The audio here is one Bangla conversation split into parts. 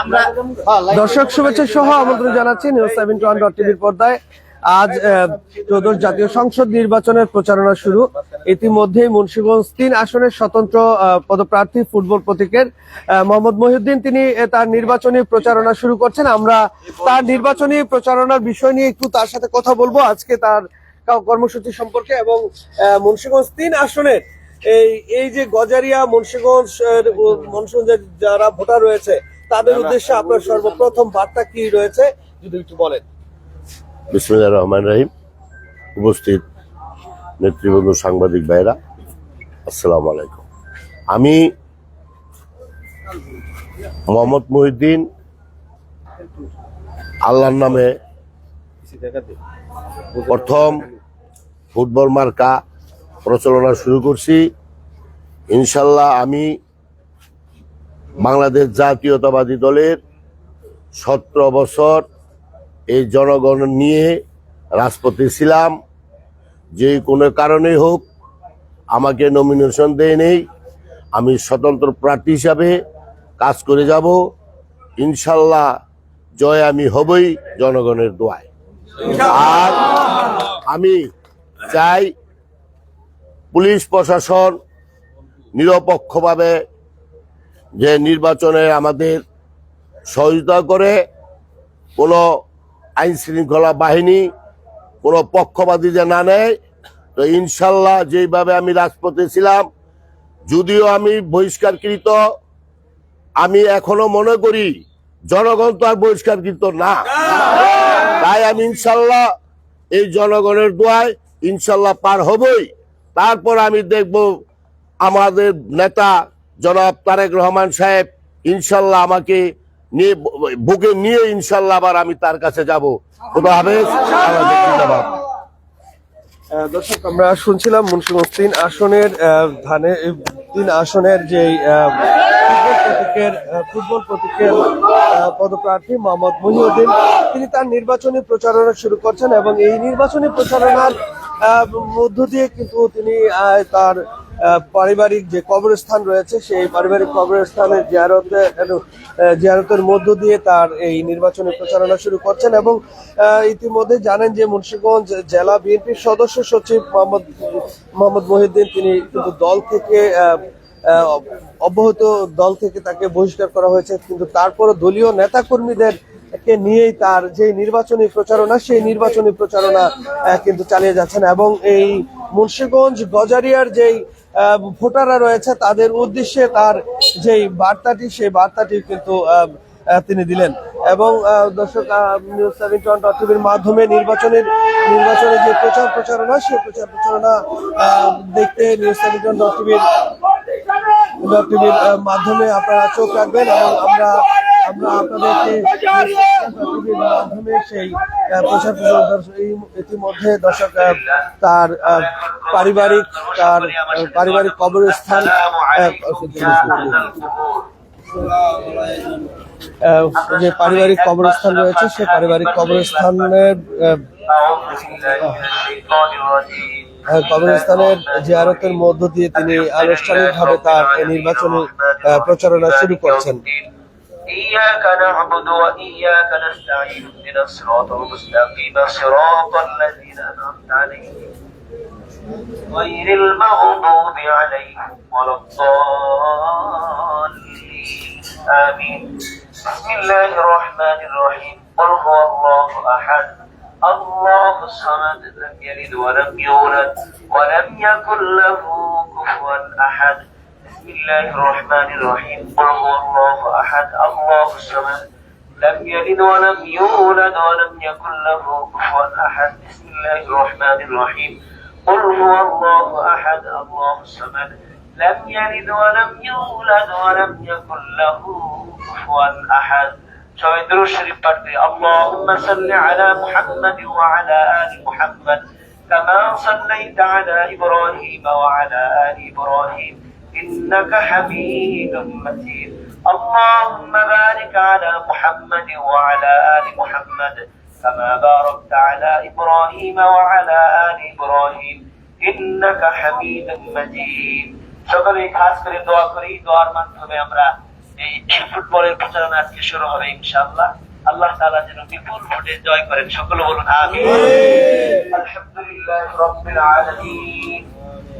আমরা দর্শক শুভেচ্ছা সহ আমন্ত্রণ জানাচ্ছি নিউজ সেভেন টু টিভির পর্দায়। আজ ত্রয়োদশ জাতীয় সংসদ নির্বাচনের প্রচারণা শুরু। ইতিমধ্যেই মুন্সিগঞ্জ তিন আসনের স্বতন্ত্র পদপ্রার্থী ফুটবল প্রতীকের মোহাম্মদ মহিউদ্দিন, তিনি তার নির্বাচনী প্রচারণা শুরু করছেন। আমরা তার নির্বাচনী প্রচারণার বিষয় নিয়ে একটু তার সাথে কথা বলব। আজকে তার কর্মসূচি সম্পর্কে এবং মুন্সিগঞ্জ তিন আসনের এই এই যে গজারিয়া মুন্সিগঞ্জ মুন্সিগঞ্জের যারা ভোটার রয়েছে তাদের উদ্দেশ্যে আপনার সর্বপ্রথম বার্তা কি রয়েছে? যদি একটু বলেন। বিসমুল্লাহ রহমান রাহিম। উপস্থিত নেতৃবৃন্দ সাংবাদিক ভাইরা আসসালামু আলাইকুম। আমি মোহাম্মদ মহিউদ্দিন আল্লাহর নামে প্রথম ফুটবল মার্কা প্রচলনা শুরু করছি। ইনশাল্লাহ আমি বাংলাদেশ জাতীয়তাবাদী দলের সতেরো বছর এই জনগণ নিয়ে রাজপথে ছিলাম। যে কোনো কারণে হোক, আমাকে নমিনেশন দেয় নেই। আমি স্বতন্ত্র প্রার্থী হিসাবে কাজ করে যাব। ইনশাল্লাহ জয় আমি হবই জনগণের দোয়ায়। আর আমি চাই পুলিশ প্রশাসন নিরপেক্ষভাবে যে নির্বাচনে আমাদের সহযোগিতা করে কোনো আইন শৃঙ্খলা বাহিনী, কোনো পক্ষপাতী যে না নেয়, তো ইনশাল্লাহ যেইভাবে আমি রাজপথে ছিলাম, যদিও আমি বহিষ্কারকৃত, আমি এখনও মনে করি জনগণ তো আর বহিষ্কারকৃত না। তাই আমি ইনশাল্লাহ এই জনগণের দোয়ায় ইনশাল্লাহ পার হবই। তারপর আমি দেখব আমাদের নেতা জনাব তারেক রহমান সাহেব, ইনশাল্লাহ আমাকে নিয়ে বুকে নিয়ে ইনশাল্লাহ আবার আমি তার কাছে যাব। খুদা হাফেজ। দর্শক, আমরা শুনছিলাম মুন্সিগঞ্জ তিন আসনের ধানে তিন আসনের যে প্রতীকের ফুটবল প্রতীকের পদপ্রার্থী মোহাম্মদ মহিউদ্দিন, তিনি তার নির্বাচনী প্রচারণা শুরু করছেন এবং এই নির্বাচনী প্রচারণার মধ্য দিয়ে কিন্তু তিনি তার পারিবারিক যে কবরস্থান রয়েছে, সেই পারিবারিক কবরস্থানের জিয়ারতে জিয়ারতের মধ্য দিয়ে তার এই নির্বাচনী প্রচারণা শুরু করছেন এবং ইতিমধ্যে জানেন যে মুন্সিগঞ্জ জেলা বিএনপির সদস্য সচিব মোহাম্মদ মোহাম্মদ মহিউদ্দিন, তিনি কিন্তু দল থেকে অব্যাহত দল থেকে তাকে বহিষ্কার করা হয়েছে, কিন্তু তারপরও দলীয় নেতাকর্মীদের কে নিয়েই তার যে নির্বাচনী প্রচারণা, সেই নির্বাচনী প্রচারণা কিন্তু চালিয়ে যাচ্ছেন এবং এই মুন্সিগঞ্জ গজারিয়ার যেই ভোটাররা রয়েছে, তাদের উদ্দেশ্যে তার যেই বার্তাটি, সেই বার্তাটি কিন্তু তিনি দিলেন। এবং দর্শক নিউজ সেভেন টিভির মাধ্যমে নির্বাচনের নির্বাচনের যে প্রচার প্রচারণা, সেই প্রচার প্রচারণা দেখতে নিউজ সেভেন টিভির টিভির মাধ্যমে আপনারা চোখ রাখবেন এবং আমরা আমরা আপনাদেরকে মাধ্যমে সেই প্রচার ইতিমধ্যে দর্শক তার পারিবারিক তার পারিবারিক কবরস্থান যে পারিবারিক কবরস্থান রয়েছে সেই পারিবারিক কবরস্থানের কবরস্থানের জিয়ারতের মধ্য দিয়ে তিনি আনুষ্ঠানিকভাবে তার নির্বাচনী প্রচারণা শুরু করছেন। إياك نعبد وإياك نستعين. اهدنا الصراط المستقيم. صراط الذين أنعمت عليهم. غير المغضوب عليهم ولا الضالين. آمين. بسم الله الرحمن الرحيم. قل هو الله أحد. الله الصمد لم يلد ولم يولد ولم يكن له كفوا أحد. بسم الله الرحمن الرحيم قل هو الله احد الله الصمد لم يلد ولم يولد ولم يكن له كفوا احد بسم الله الرحمن الرحيم قل هو الله احد الله الصمد لم يلد ولم يولد ولم يكن له كفوا احد সবাই দুরূদ শরীফ পড়তে اللهم صل على محمد وعلى ال محمد كما صليت على ابراهيم وعلى ال ابراهيم إنك حميد مجيد اللهم بارك على محمد وعلى آل محمد كما باركت على إبراهيم وعلى آل إبراهيم إنك حميد مجيد সকলে খাস করে দোয়া করি দোয়ার মাধ্যমে আমরা এই ফুটবলের প্রচারণা আজকে শুরু হবে ইনশাআল্লাহ আল্লাহ তাআলা যেন বিপুল ভোটে জয় করেন সকলে বলুন আমিন আলহামদুলিল্লাহ রাব্বিল আলামিন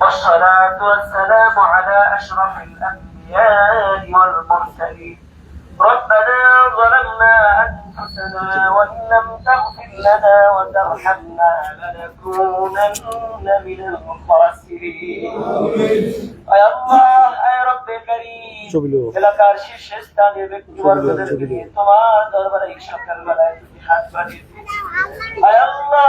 والصلاة والسلام على أشرف الأنبياء والمرسلين ربنا ظلمنا أنفسنا وإن لم تغفر لنا وترحمنا لنكونن من الخاسرين يا الله يا رب كريم ছবিলো এলাকার শীর্ষস্থানীয় ব্যক্তিবর্গদের নিয়ে তোমার দরবারে এই সকালবেলায় দুটি হাত বাড়িয়ে দিয়েছি। আয় আল্লাহ,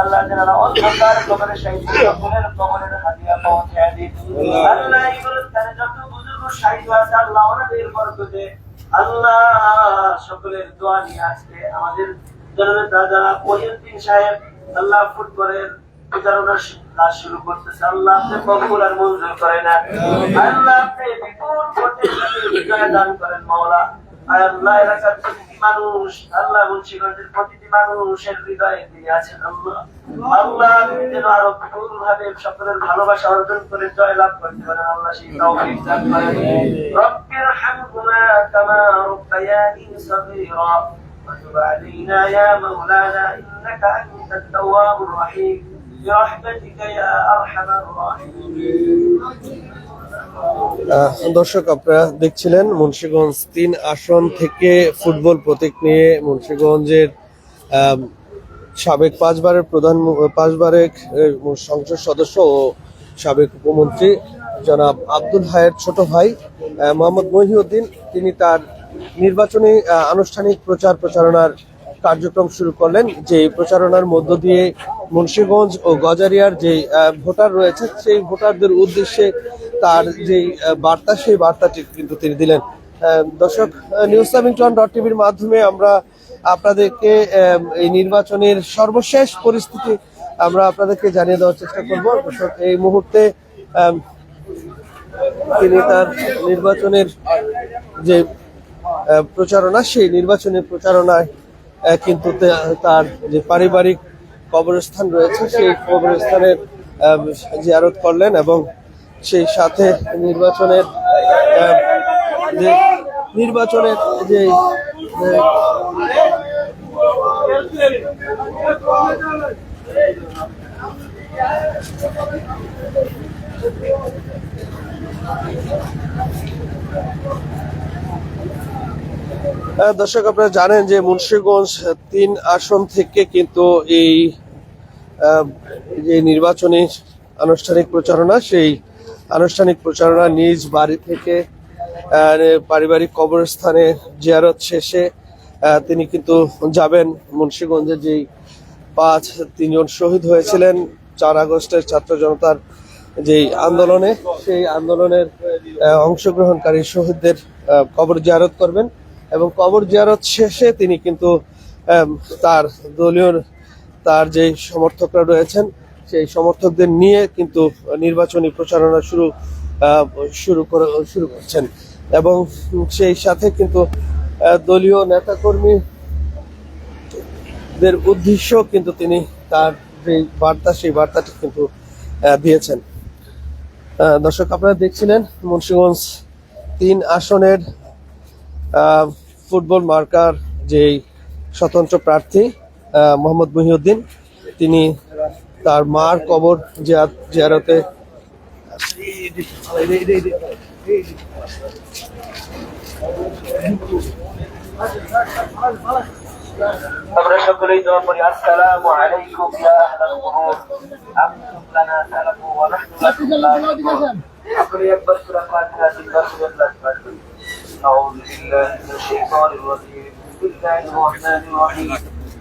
আল্লাহ অন্ধকার সকলের কবরের হাতিয়া পৌঁছাইয়া দিই আল্লাহ। এইগুলো তারা যত বুজুর্গ সাহিত্য আছে আল্লাহ ওনাদের বরকতে আল্লাহ সকলের দোয়া নিয়ে আজকে আমাদের যারা মহিউদ্দিন সাহেব আল্লাহ ফুটবলের প্রচারণা কাজ শুরু করতেছে। আল্লাহ আপনি কবুল আর মঞ্জুর করে না আল্লাহ আপনি বিপুল ভোটে তাকে বিজয় দান করেন মাওলা। আল্লাহ এলাকার প্রতিটি মানুষ আল্লাহ মুন্সিগঞ্জের প্রতিটি মানুষের হৃদয়ে তিনি আছেন আল্লাহ আল্লাহ আপনি যেন আরো বিপুল ভাবে সকলের ভালোবাসা অর্জন করে জয় লাভ করতে পারেন আল্লাহ সেই তৌফিক দান করেন রব্বির হামহুমা কামা রব্বায়ানি সগীরা وتب علينا يا مولانا انك انت التواب الرحيم برحمتك يا ارحم الراحمين আহ, দর্শক, আপনারা দেখছিলেন মুন্সীগঞ্জ তিন আসন থেকে ফুটবল প্রতীক নিয়ে মুন্সিগঞ্জের সাবেক পাঁচবারের প্রধান পাঁচবারের সংসদ সদস্য ও সাবেক উপমন্ত্রী জনাব আব্দুল হায়ের ছোট ভাই মোহাম্মদ মহিউদ্দিন। তিনি তার নির্বাচনী আনুষ্ঠানিক প্রচার প্রচারণার কার্যক্রম শুরু করলেন। যে প্রচারণার মধ্য দিয়ে মুন্সীগঞ্জ ও গজারিয়ার যে ভোটার রয়েছে, সেই ভোটারদের উদ্দেশ্যে তার যে বার্তা, সেই বার্তাটি কিন্তু তিনি দিলেন। দর্শক নিউজ সেভেন্টন ডট টিভির মাধ্যমে আমরা আপনাদেরকে এই নির্বাচনের সর্বশেষ পরিস্থিতি আমরা আপনাদেরকে জানিয়ে দেওয়ার চেষ্টা করব। এই মুহূর্তে তিনি তার নির্বাচনের যে প্রচারণা, সেই নির্বাচনের প্রচারণায় কিন্তু তার যে পারিবারিক কবরস্থান রয়েছে, সেই কবরস্থানের জিয়ারত করলেন এবং সেই সাথে নির্বাচনের নির্বাচনের যে যে দর্শক আপনারা জানেন যে মুন্সিগঞ্জ তিন আসন থেকে কিন্তু এই যে নির্বাচনী আনুষ্ঠানিক প্রচারণা, সেই আনুষ্ঠানিক প্রচারণা নিজ বাড়ি থেকে পারিবারিক কবরস্থানে জিয়ারত শেষে তিনি কিন্তু যাবেন মুন্সিগঞ্জে যেই পাঁচ, তিনজন শহীদ হয়েছিলেন। চার আগস্টের ছাত্র জনতার যেই আন্দোলনে, সেই আন্দোলনের অংশগ্রহণকারী শহীদদের কবর জিয়ারত করবেন এবং কবর জিয়ারত শেষে তিনি কিন্তু তার দলীয়, তার যে সমর্থকরা রয়েছেন সেই সমর্থকদের নিয়ে কিন্তু নির্বাচনী প্রচারণা শুরু শুরু করে, শুরু করছেন। এবং সেই সাথে কিন্তু দলীয় নেতাকর্মী দের উদ্দেশ্য কিন্তু তিনি তার যে বার্তা, সেই বার্তাটি কিন্তু দিয়েছেন। দর্শক, আপনারা দেখছিলেন মুন্সিগঞ্জ তিন আসনের ফুটবল মার্কার যে স্বতন্ত্র প্রার্থী মোহাম্মদ মহিউদ্দিন, তিনি তার মার কবর জিয়া- জিয়ারতে। আমরা সকলেই দোয়া করি, আসসালামু আলাইকুম, ইয়া আহলাল কুবুর আনতুম লানা সালামু ওয়া রাহমাতুল্লাহ। সকলে একবার সূরা ফাতিহা তিনবার করি। আউযু বিল্লাহি মিনাশ শাইতানির রাজীম। বিসমিল্লাহির রহমানির রহিম।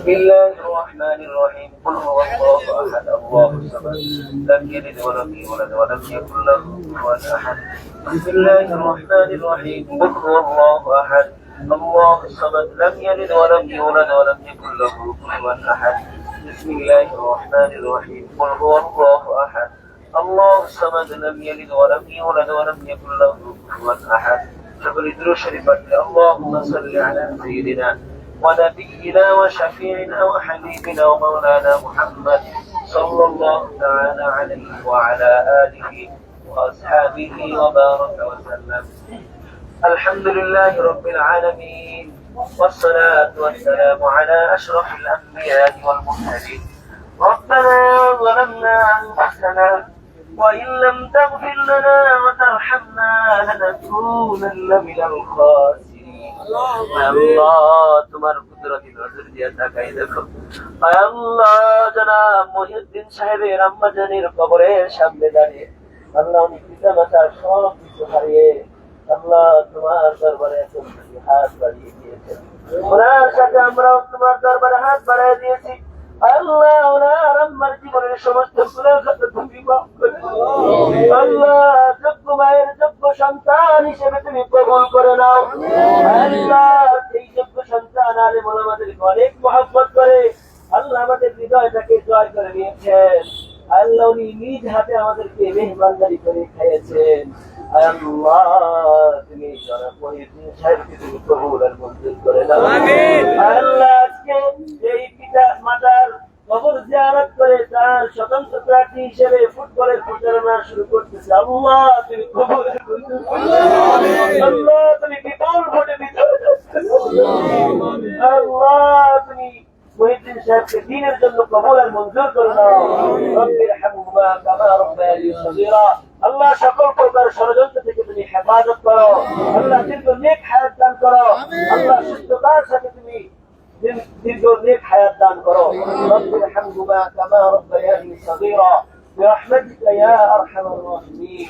بسم الله الرحمن الرحيم. قل هو الله أحد. الله الصمد. لم يلد ولم يولد ولم يكن له كفوا أحد. بسم الله الرحمن الرحيم. قل هو الله أحد. الله الصمد. لم يلد ولم يولد ولم يكن له كفوا أحد. بسم الله الرحمن الرحيم. قل هو الله أحد. الله الصمد. لم يلد ولم يولد ولم يكن له كفوا أحد. شكر درو شريفك اللهم صل على سيدنا ونبينا وشفيعنا وحبيبنا ومولانا محمد صلى الله تعالى عليه وعلى آله وأصحابه وبارك وسلم. الحمد لله رب العالمين والصلاة والسلام على أشرف الأنبياء والمرسلين. ربنا ظلمنا أنفسنا وإن لم تغفر لنا وترحمنا لنكونن من الخاسرين. তোমার দরবারে হাত বাড়িয়ে দিয়েছি। আল্লাহ ওনার আম্মার জীবনের সমস্ত। আল্লাহ যোগ্য মায়ের যোগ্য সন্তান হিসেবে তুমি কবুল করে নাও আল্লাহ সেই যোগ্য সন্তান আলে আমাদেরকে অনেক মহাব্বত করে আল্লাহ আমাদের হৃদয়টাকে জয় করে নিয়েছেন আল্লাহ উনি নিজ হাতে আমাদেরকে মেহমানদারি করে খাইয়েছেন আল্লাহ তুমি জনাব মহিউদ্দিন সাহেবকে তুমি কবুল আর মঞ্জুর করে দাও। আল্লাহ আজকে এই পিতা মাতার কবর জিয়ারত করে তার স্বতন্ত্র প্রার্থী হিসেবে ফুটবলের প্রচারণা শুরু করতেছে। আল্লাহ, তুমি কবুল। আল্লাহ, তুমি বিপুল ভোটে বিজয়। আল্লাহ, তুমি মহিউদ্দিন সাহেবকে দিনের জন্য কবল আর মঞ্জুর করে নাও আল্লাহ, সকল প্রকার ষড়যন্ত্র থেকে তুমি হেফাজত করো। আল্লাহ, দীর্ঘ নেক হায়াত দান করো। আল্লাহ, সুস্থতার সাথে তুমি দীর্ঘ- দীর্ঘ নেক হায়াত দান করো রব্বির হামহুমা কামা রব্বায়ানি সগীরা برحمتك يا ارحم الراحمين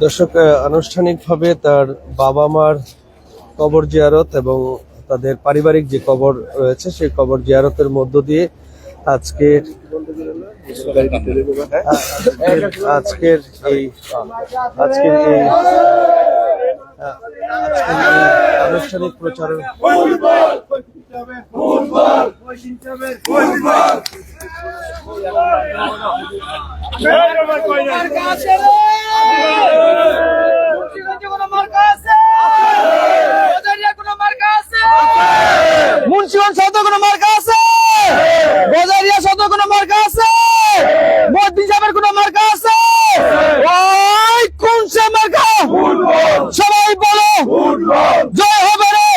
দর্শক আহ, আনুষ্ঠানিকভাবে তার বাবা মার কবর জিয়ারত এবং তাদের পারিবারিক যে কবর রয়েছে সেই কবর জিয়ারতের মধ্য দিয়ে আজকের আজকের এই আজকের এই আহ, আজকের এই আনুষ্ঠানিক প্রচারণ মুন্সিগঞ্জ শত কোনো মার্কা আছে গজারিয়া শত কোনো মার্কা আছে মদ্দিন সাহেবের কোনো মার্কা আছে ওই কোন সে মার্কা সবাই বলো জয় হবে রে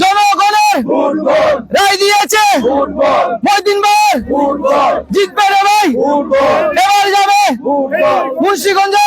জনগণের রায় দিয়েছে মদিন ভাই জিতবে রে ভাই এবার যাবে মুন্সিগঞ্জে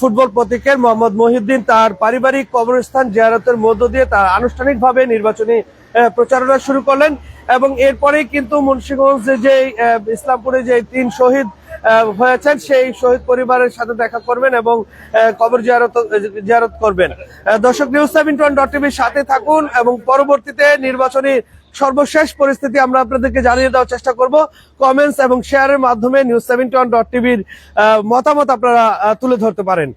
ফুটবল প্রতীকের মোহাম্মদ মহিউদ্দিন তার পারিবারিক কবরস্থান জিয়ারতের মধ্য দিয়ে তার আনুষ্ঠানিকভাবে নির্বাচনী প্রচারণা শুরু করলেন এবং এরপরেই কিন্তু মুন্সিগঞ্জ যে ইসলামপুরে যে তিন শহীদ হয়েছেন, সেই শহীদ পরিবারের সাথে দেখা করবেন এবং কবর জিয়ারত জিয়ারত করবেন। দর্শক নিউজ সেভেন ডট টিভির সাথে থাকুন এবং পরবর্তীতে নির্বাচনী সর্বশেষ পরিস্থিতি আমরা আপনাদেরকে জানিয়ে দেওয়ার চেষ্টা করব। কমেন্টস এবং শেয়ারের মাধ্যমে নিউজ সেভেন্টি ওয়ান ডট টিভির মতামত আপনারা তুলে ধরতে পারেন।